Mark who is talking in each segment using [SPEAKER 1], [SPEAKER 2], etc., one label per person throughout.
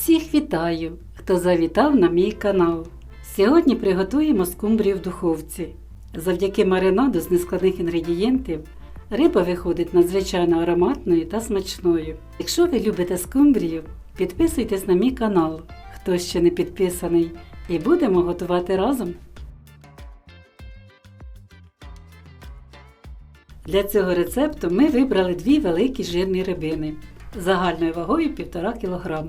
[SPEAKER 1] Всіх вітаю, хто завітав на мій канал. Сьогодні приготуємо скумбрію в духовці. Завдяки маринаду з нескладних інгредієнтів риба виходить надзвичайно ароматною та смачною. Якщо ви любите скумбрію, підписуйтесь на мій канал, хто ще не підписаний, і будемо готувати разом. Для цього рецепту ми вибрали дві великі жирні рибини загальною вагою 1,5 кг,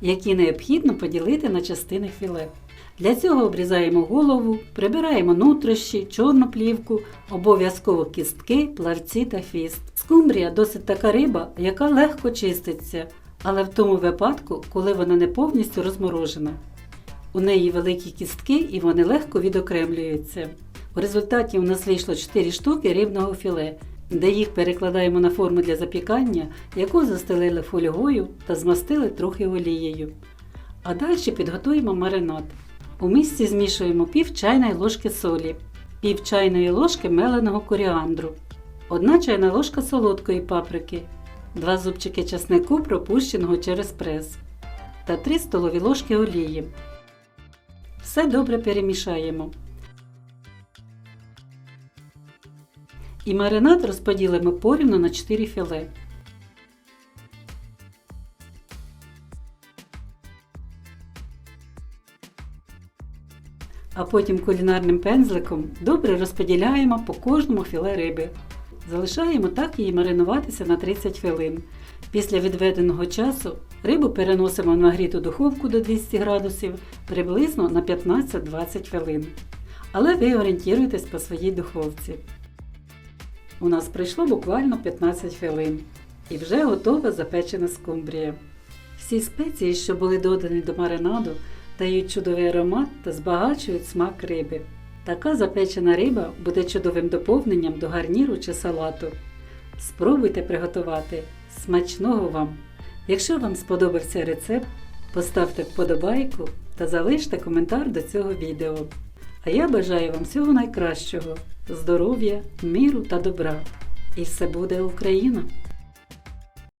[SPEAKER 1] які необхідно поділити на частини філе. Для цього обрізаємо голову, прибираємо нутрощі, чорну плівку, обов'язково кістки, плавці та хвіст. Скумбрія досить така риба, яка легко чиститься, але в тому випадку, коли вона не повністю розморожена. У неї великі кістки і вони легко відокремлюються. У результаті у нас вийшло 4 штуки рибного філе, де їх перекладаємо на форму для запікання, яку застелили фольгою та змастили трохи олією. А далі підготуємо маринад. У мисці змішуємо пів чайної ложки солі, пів чайної ложки меленого коріандру, 1 чайна ложка солодкої паприки, 2 зубчики часнику, пропущеного через прес та 3 столові ложки олії. Все добре перемішаємо. І маринад розподілимо порівну на 4 філе. А потім кулінарним пензликом добре розподіляємо по кожному філе риби. Залишаємо так її маринуватися на 30 хвилин. Після відведеного часу рибу переносимо в нагріту духовку до 200 градусів приблизно на 15-20 хвилин. Але ви орієнтуєтесь по своїй духовці. У нас пройшло буквально 15 хвилин і вже готова запечена скумбрія. Всі спеції, що були додані до маринаду, дають чудовий аромат та збагачують смак риби. Така запечена риба буде чудовим доповненням до гарніру чи салату. Спробуйте приготувати смачного вам! Якщо вам сподобався рецепт, поставте вподобайку та залиште коментар до цього відео. А я бажаю вам всього найкращого, здоров'я, миру та добра. І все буде Україна!